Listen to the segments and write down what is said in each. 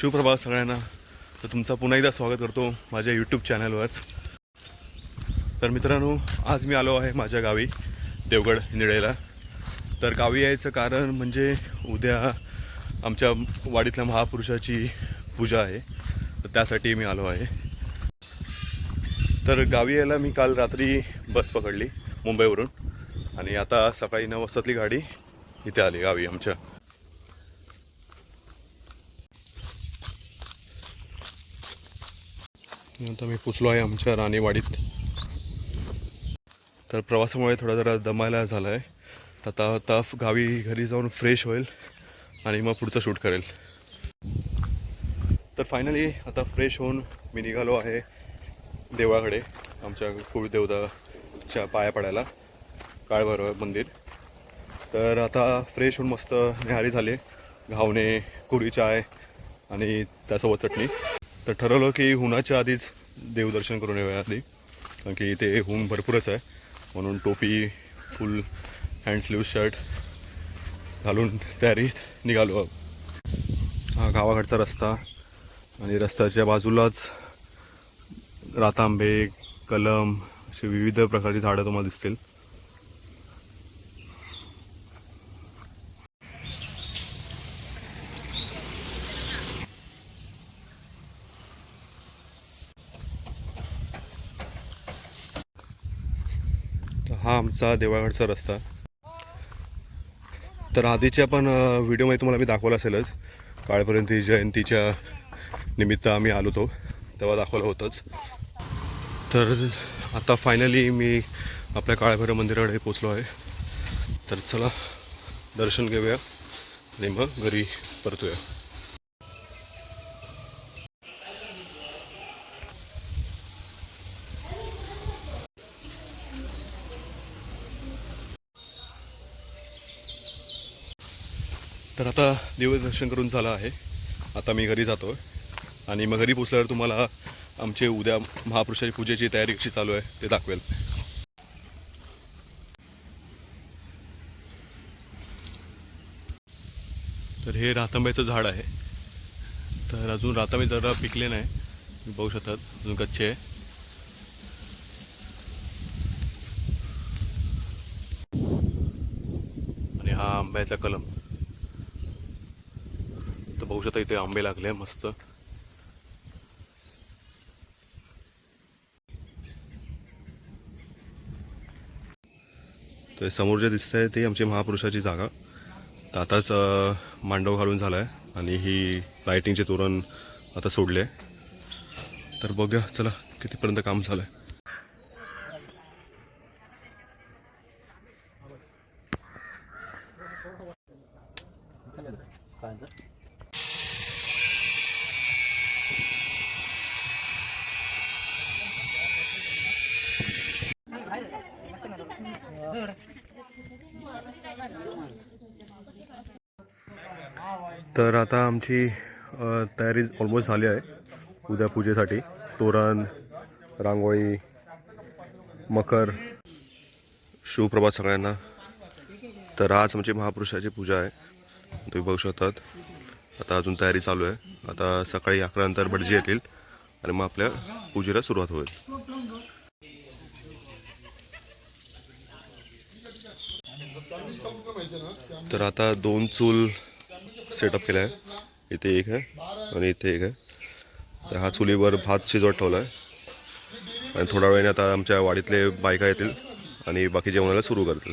शिवप्रभात सगळ्यांना. तर तुमचं पुन्हा एकदा स्वागत करतो माझ्या यूट्यूब चॅनलवर तर मित्रांनो आज मी आलो आहे माझ्या गावी देवगड निळेला तर गावी यायचं कारण म्हणजे उद्या आमच्या वाडीतल्या महापुरुषाची पूजा आहे. तर त्यासाठी मी आलो आहे. तर गावी यायला मी काल रात्री बस पकडली मुंबईवरून. आणि आता सकाळी नऊ वाजतातली गाडी इथे आली गावी आमच्या. आता मी पोचलो आहे आमच्या राणेवाडीत. तर प्रवासामुळे थोडा जरा दमायला झाला आहे आता तफ गावी घरी जाऊन फ्रेश होईल आणि मग पुढचं शूट करेल. तर फायनली आता फ्रेश होऊन मी निघालो आहे देवळाकडे आमच्या कुळदेवताच्या पाया पडायला काळभैरव मंदिर. तर आता फ्रेश होऊन मस्त निहारी झाले घावणे कुरी चाय आणि त्यासोबत चटणी. तर ठरवलं की हुनाच्या आधीच देवदर्शन करून येऊया आधी. कारण की इथे हुन भरपूरच आहे. म्हणून टोपी फुल हँड स्लीव शर्ट घालून तयारीत निघालो हा गावाकडचा रस्ता आणि रस्त्याच्या बाजूलाच रातांबे कलम अशी विविध प्रकारची झाडं तुम्हाला दिसतील. हा आमचा देवागडचा रस्ता. तर आधीच्या पण व्हिडिओमध्ये तुम्हाला मी दाखवलं असेलच. काळपर्यंत जयंतीच्या निमित्त आम्ही आलो होतो. तेव्हा दाखवलं होतंच. तर आता फायनली मी आपल्या काळभैरव मंदिराकडे पोचलो आहे. तर चला दर्शन घेऊया आणि मग घरी परतूया. तर आता देवदर्शन करून झालं आहे. आता मी घरी जातो आणि मग घरी पोचल्यावर तुम्हाला आमचे उद्या महापुरुषाची पूजेची तयारी कशी चालू आहे ते दाखवेल. तर हे रातांब्याचं झाड आहे. तर अजून रातांबे जरा पिकले नाही. तुम्ही बघू शकतात अजून कच्चे आहे. आणि हा आंब्याचा कलम. तर शकता इथे आंबे लागले मस्त. तर समोर जे दिसत आहे ते आमची महापुरुषाची जागा. तर आताच मांडव घालून झाला आहे आणि ही लाईटिंगचे तोरण आता सोडले तर बघूया चला कितीपर्यंत काम झालं आहे तर आता आमची तयारी ऑलमोस्ट झाली आहे उद्या पूजेसाठी. तोरण रांगोळी मकर. शिवप्रभात सगळ्यांना. तर आज आमची महापुरुषाची पूजा आहे. तुम्ही बघू शकतात. आता अजून तयारी चालू आहे. आता सकाळी अकरा नंतर भटजी येतील आणि मग आपल्या पूजेला सुरुवात होईल. तर आता दोन चूल सेटअप केला आहे इथे एक आहे आणि इथे एक आहे. तर हा चुलीवर भात शिजवत ठेवला आहे आणि थोड्या वेळाने आता आमच्या वाडीतले बायका येतील आणि बाकी जेवणाला सुरू करतील.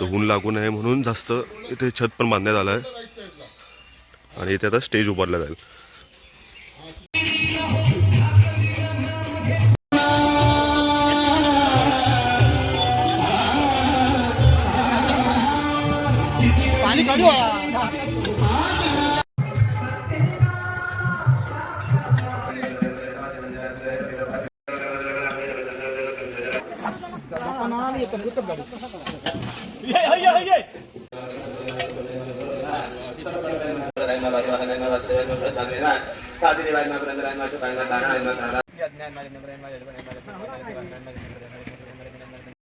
तर ऊन लागू नये म्हणून जास्त इथे छत पण बांधण्यात आलं आहे आणि इथे आता स्टेज उभारला जाईल. પાણી કાઢ્યો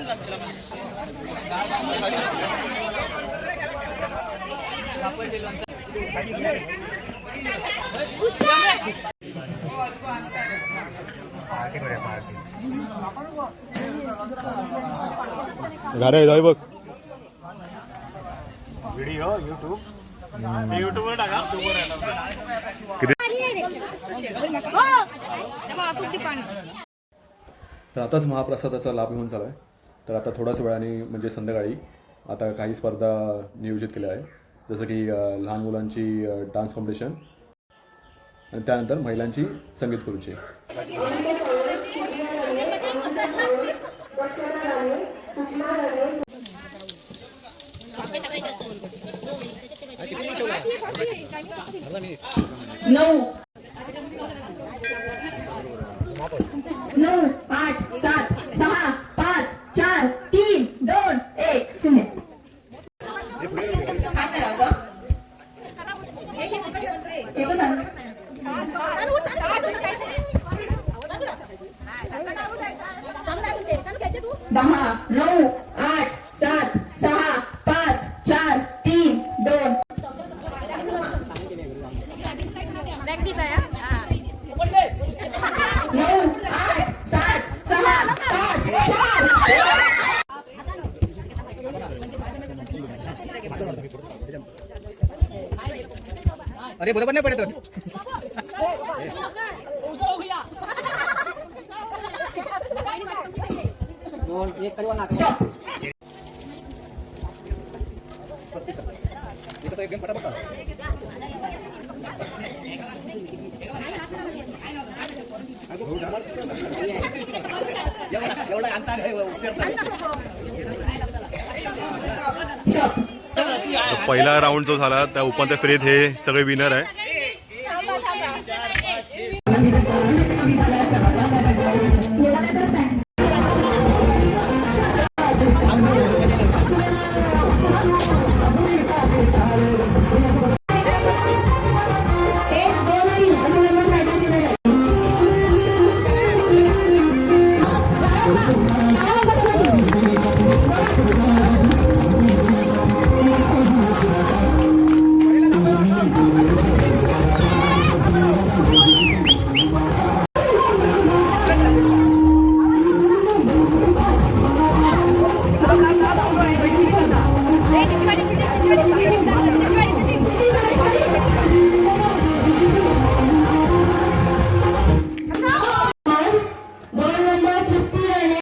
घेत आहेत गाड्या जाऊ बघ तर आताच महाप्रसादाचा लाभ घेऊन झाला आहे. तर आता थोड्याच वेळाने म्हणजे संध्याकाळी आता काही स्पर्धा नियोजित केल्या आहे जसं की लहान मुलांची डान्स कॉम्पिटिशन आणि त्यानंतर महिलांची संगीत खुर्ची. नऊ. नऊ. दहा नऊ आठ सात सहा पाच चार तीन दोन. नऊ आठ सात सहा पाच चार. अरे बरोबर नाही पडत. एवढा अंतर आहे पहिला राऊंड जो झाला त्या उपांत्य फेरीत हे सगळे विनर आहे. ¡Vamos!